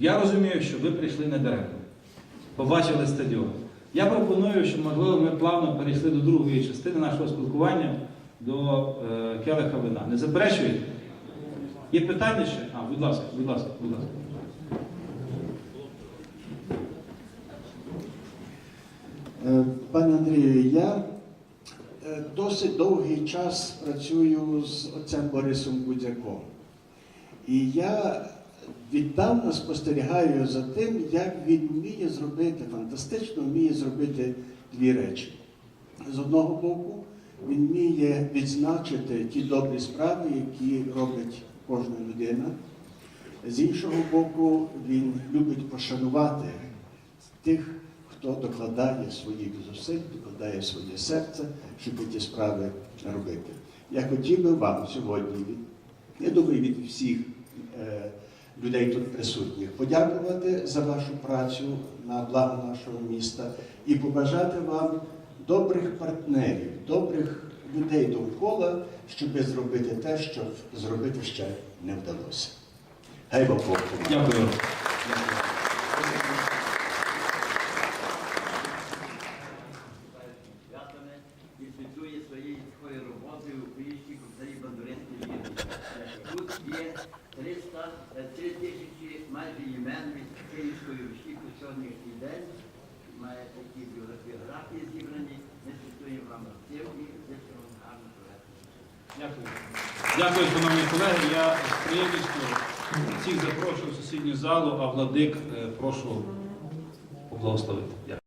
Я розумію, що ви прийшли не даремно. Побачили стадіон. Я пропоную, щоб, можливо, ми плавно перейшли до другої частини нашого спілкування до е, келиха вина. Не заперечуєте? Є питання ще? А, будь ласка, будь ласка, будь ласка. Е, Пане Андрію, я е, досить довгий час працюю з отцем Борисом Будяком. І я віддавна спостерігаю за тим, як він вміє зробити, фантастично вміє зробити дві речі. З одного боку, він вміє відзначити ті добрі справи, які робить кожна людина. З іншого боку, він любить пошанувати тих, хто докладає своїх зусиль, докладає своє серце, щоб ті справи робити. Я хотів би вам сьогодні, я думаю, від всіх е, людей тут присутніх, подякувати за вашу працю на благо нашого міста і побажати вам добрих партнерів, добрих людей довкола, щоб зробити те, що зробити ще не вдалося. Хай вам Бог. Дякую. Є 300, е, 3 тисячі майже імен від Київської Русі по сьогоднішній день. Має такі біографії зібрані. Ми святкуємо вам цим і зичимо вам гарно. Дякую. Дякую, шановні колеги. Я з приємністю всіх запрошую в сусідню залу, а владик е, прошу поблагословити. Дякую.